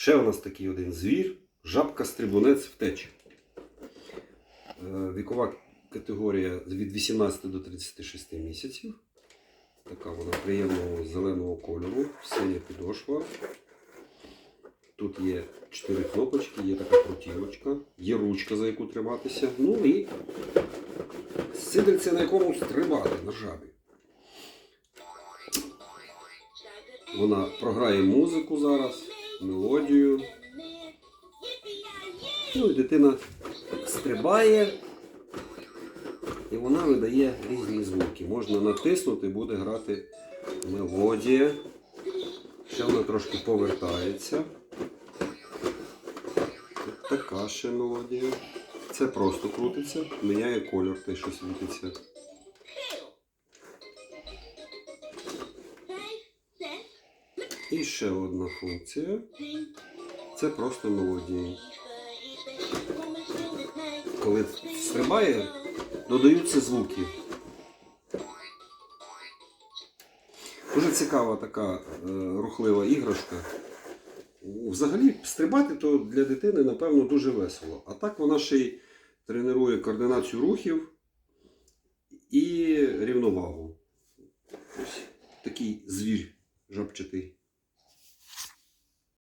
Ще у нас такий один звір, жабка-стрибунець втечі. Е, Вікова категорія від 18 до 36 місяців. Така вона приємного зеленого кольору, синя підошва. Тут є 4 кнопочки, є така крутілочка, є ручка, за яку триматися. Ну і сидиться на якому стрибати на жабі. Вона програє музику зараз, мелодію. Ну і дитина стрибає, і вона видає різні звуки. Можна натиснути, буде грати мелодія. Ще вона трошки повертається. Така ще мелодія. Це просто крутиться, міняє кольор, те, що світиться. І ще одна функція. Це просто мелодія. Коли стрибає, додаються звуки. Дуже цікава така е, рухлива іграшка. Взагалі, стрибати то для дитини, напевно, дуже весело. А так вона ще й тренує координацію рухів і рівновагу. Ось такий звір жабчатий.